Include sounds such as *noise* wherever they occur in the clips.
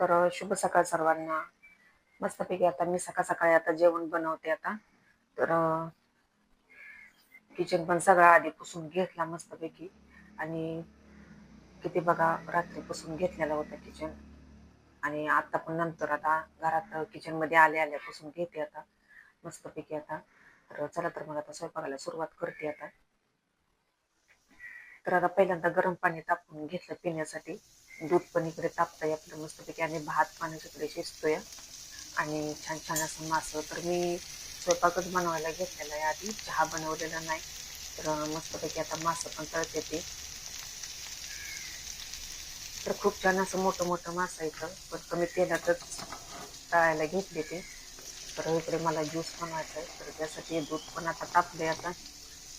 तर शुभ सकाळ सर्वांना. मस्तपैकी आता मी सकाळ सकाळी आता जेवण बनवते आता. तर किचन पण सगळा आधी पुसून घेतला मस्तपैकी. आणि किती बघा रात्री पुसून घेतलेला होता किचन आणि आता पण नंतर आता घरात किचनमध्ये आले आल्या पुसून घेते आता मस्तपैकी आता. तर चला तर मग आता स्वयंपाकाला सुरुवात करते आता. तर आता पहिल्यांदा गरम पाणी तापवून घेतलं पिण्यासाठी. दूध पण इकडे तापतंय आपलं मस्तपैकी. आणि भात पाण्याच्या इकडे शिजतोय. आणि छान छान असं मासं. तर मी स्वयंपाकच बनवायला घेतलेला आहे आधी. चहा बनवलेला नाही. तर मस्तपैकी आता मासं पण तळते ते. तर खूप छान असं मोठं मोठं मासं येतं पण कमी तेलातच तळायला घेतले ते. तर इकडे मला ज्यूस बनवायचा आहे. तर त्यासाठी दूध पण आता तापले आता.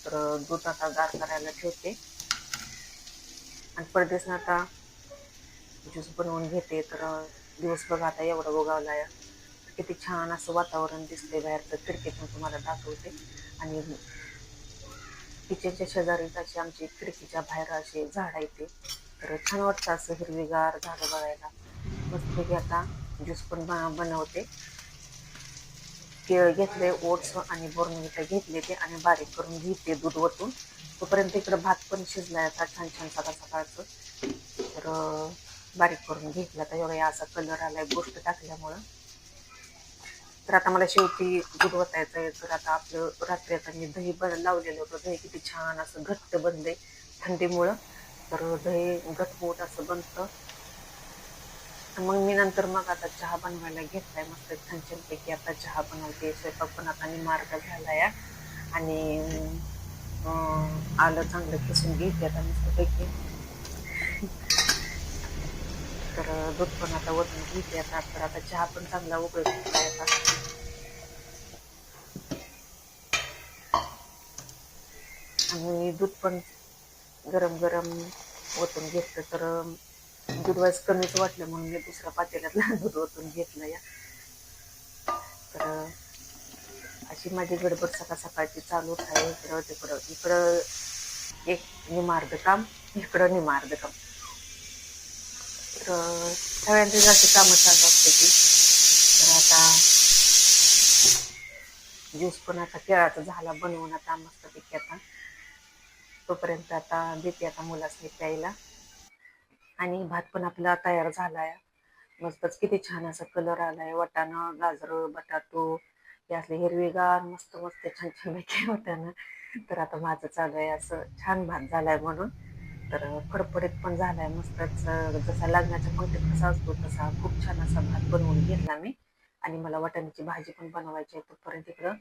तर दूध आता गार करायला ठेवते. आणि परदेसनं आता ज्यूस बनवून घेते तर दिवस बघा आता एवढा उगावला किती छान असं वातावरण दिसते बाहेर तर पण तुम्हाला दाखवते. आणि किचनच्या शेजारीच अशी आमची खिडकीच्या बाहेर असे झाड येते तर छान वाटतं असं हिरवीगार झाडं बघायला. मस्तपैकी आता ज्यूस पण बन- बनवते. केळ घेतले ओट्स आणि बोर्नविटा घेतले ते आणि बारीक करून घेते दूध वतून तोपर्यंत इकडं भात पण शिजलाय आता छान छान सकाळ सकाळचं. तर बारीक करून घेतला तर एवढा असा कलर आलाय गोष्ट टाकल्यामुळं. तर आता मला शेवटी दूध ओतायचं आहे तर आता आपलं रात्री आता मी दही बन लावलेलं होतं. दही किती छान असं घट्ट बनते थंडीमुळं. तर दही घटमूट असं बनतं. तर मग मी नंतर मग आता चहा बनवायला घेतलाय. मस्त छान छानपैकी आता चहा बनवते. स्वयंपाक पण आता मार्ग झालाय. आणि आलं चांगलं किसून घेते आता मस्तपैकी तर दूध पण आता वरून घेते आता तर आता चहा पण चांगला उकळ आता आणि दूध पण गरम गरम ओतून घेतलं तर दूध वाईस कमीच वाटलं म्हणून मी दुसऱ्या पातेल्यात *laughs* दूध ओतून घेतलं या. तर अशी माझी गडबड सकाळ सकाळची चालू आहे. इकडं तिकडं इकडं. एक निमार्द काम इकडं निमार्द काम तर सगळ्यांची जास्त कामं चालू असते ती तर आता ज्यूस पण आता केळाचा झाला बनवून आता मस्तपैकी आता. तोपर्यंत आता देते आता मुलासनी प्यायला. आणि भात पण आपला तयार झालाय. मस्तच किती छान असा कलर आलाय. वाटाणा गाजर बटाटो हे असले हिरवीगार मस्त मस्त छान छान पैकी ना तर आता माझं चालू आहे असं छान भात झालाय म्हणून. तर फडफडीत पण झालाय मस्तच. जसा लग्नाच्या पंक्तीत कसा असतो तसा खूप छान असा भात बनवून घेतला मी. आणि मला वाटाण्याची भाजी पण बनवायची आहे तोपर्यंत इकडं.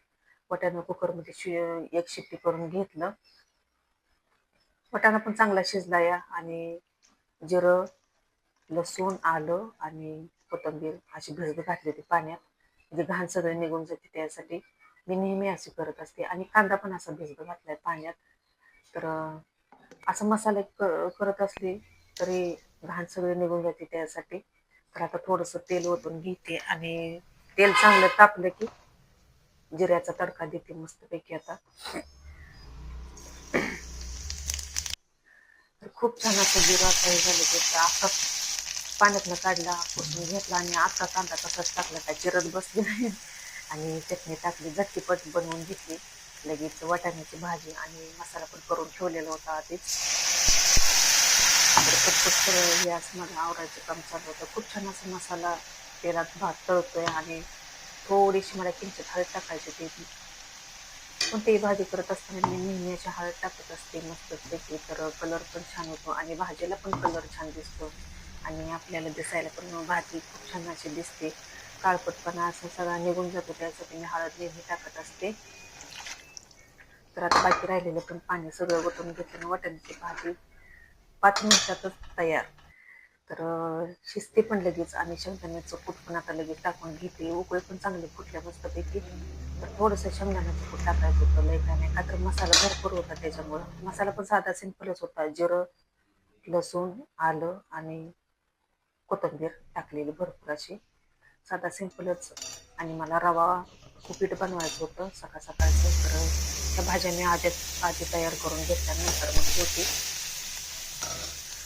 वाटाणा कुकरमध्ये शि एक शिट्टी करून घेतलं. वटाणा पण चांगला शिजला या आणि जिरं लसूण आलं आणि कोथिंबीर अशी भिजत घातली होती पाण्यात. म्हणजे घाण सगळे निघून जाते त्यासाठी. मी नेहमी असे करत असते. आणि कांदा पण असा भिजत घातलाय पाण्यात. तर असं मसाले क- करत असली तरी घाण सगळे निघून जाते त्यासाठी. तर आता थोडंसं तेल ओतून घेते आणि तेल चांगलं तापलं की जिऱ्याचा तडका देते मस्तपैकी आता. खूप छान असं जिरा काही हे झालं ते आता पाण्यातनं काढला पुसून घेतला आणि आता कांदा तसाच टाकला काय चिरत बसली नाही. आणि चटणी टाकली झटकीपट बनवून घेतली. लगेच वाटाण्याची भाजी आणि मसाला पण करून ठेवलेला होता आधीच. तर पटपट हे असं आवरायचं काम चालू होतं. खूप छान असं मसाला तेलात भात तळतोय आणि थोडीशी मला किंचित हळद टाकायची ते कोणतीही भाजी करत असताना मी नेहमी अशी हळद टाकत असते मस्त पैकी. तर कलर पण छान होतो आणि भाजीला पण कलर छान दिसतो. आणि आपल्याला दिसायला पण भाजी खूप छान अशी दिसते. काळपटपणा असं सगळा निघून जातो त्यासाठी मी हळद नेहमी टाकत असते. तर आता बाकी राहिलेलं पण पाणी सगळं ओतून घेतलं वाटाण्याची भाजी पाच मिनिटातच तयार. तर अं, शिजते पण लगेच आणि शेंगदाण्याचं कूट पण आता लगेच टाकून घेते. उकळी पण चांगली फुटल्या मस्तपैकी. तर थोडंसं शेंगदाण्याचं कूट टाकायचं होतं लय काय नाही. का तर मसाला भरपूर होता त्याच्यामुळं. मसाला पण साधा सिंपलच होता. जिरं लसूण आलं आणि कोथिंबीर टाकलेली भरपूर अशी साधा सिंपलच आणि मला रवा उपीट बनवायचं होतं. सकाळ सकाळचं तर त्या भाज्या मी आधी आधी तयार करून घेतल्यानंतर मग होती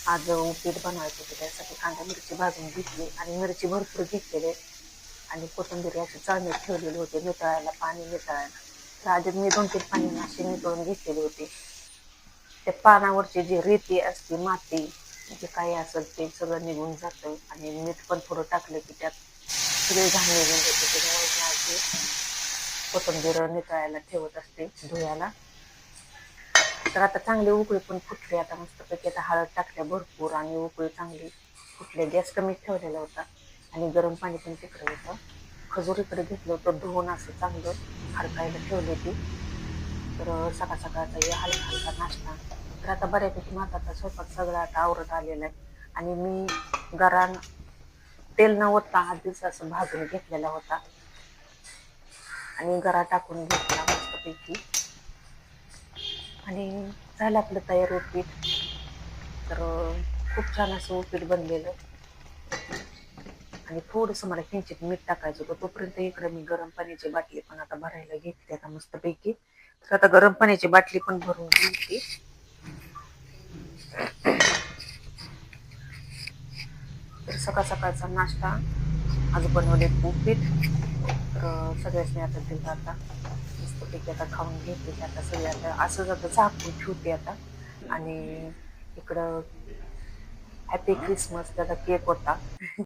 आज उपीट बनवायचं होतं. त्यासाठी कांदा मिरची भाजून घेतली आणि मिरची भरपूर घेतलेली. आणि कोथिंबीर अशी चाळणीत ठेवलेली होती नितळायला पाणी नितळायला तर आधी मी दोन तीन पाणी अशी नितळून घेतलेली होती. त्या पानावरची जी रेती असते माती जे काही असेल ते सगळं निघून जातं. आणि मीठ पण थोडं टाकलं की त्यात सगळे घाण निघून जाते त्याच्यामुळे मी अशी नितळायला ठेवत असते धुयाला तर आता चांगली उकळी पण फुटली. आता मस्तपैकी आता हळद टाकल्या भरपूर आणि उकळी चांगली फुटले. गॅस कमी ठेवलेला होता आणि गरम पाणी पण तिकडे होतं. खजूर इकडे घेतलं होतं धुवून असं चांगलं हडकायला ठेवली होती. तर सकाळ सकाळचा हे हलका हलका नाश्ता. तर आता बऱ्यापैकी माझा आता स्वयंपाक सगळा आता आवरत आलेला आहे. आणि मी गरान तेल न ओतता आधीच असं भाजून घेतलेला होता. आणि गरा टाकून घेतला मस्तपैकी. आणि झालं आपलं तयार उपीट. तर खूप छान असं उपीट बनलेलं. आणि थोडंसं मला किंचित मीठ टाकायचं होतं. तोपर्यंत इकडे मी गरम पाण्याची बाटली पण आता भरायला घेतली आता मस्तपैकी. तर आता गरम पाण्याची बाटली पण भरून घेतली तर सकाळ सकाळचा नाश्ता. आज बनवले उपीट. तर सगळ्याच आता दिलं आता. मस्तपैकी आता खाऊन घेते आता सगळे आता असंच आता झाकून ठेवते आता. आणि इकडं हॅपी क्रिसमस त्याचा केक होता.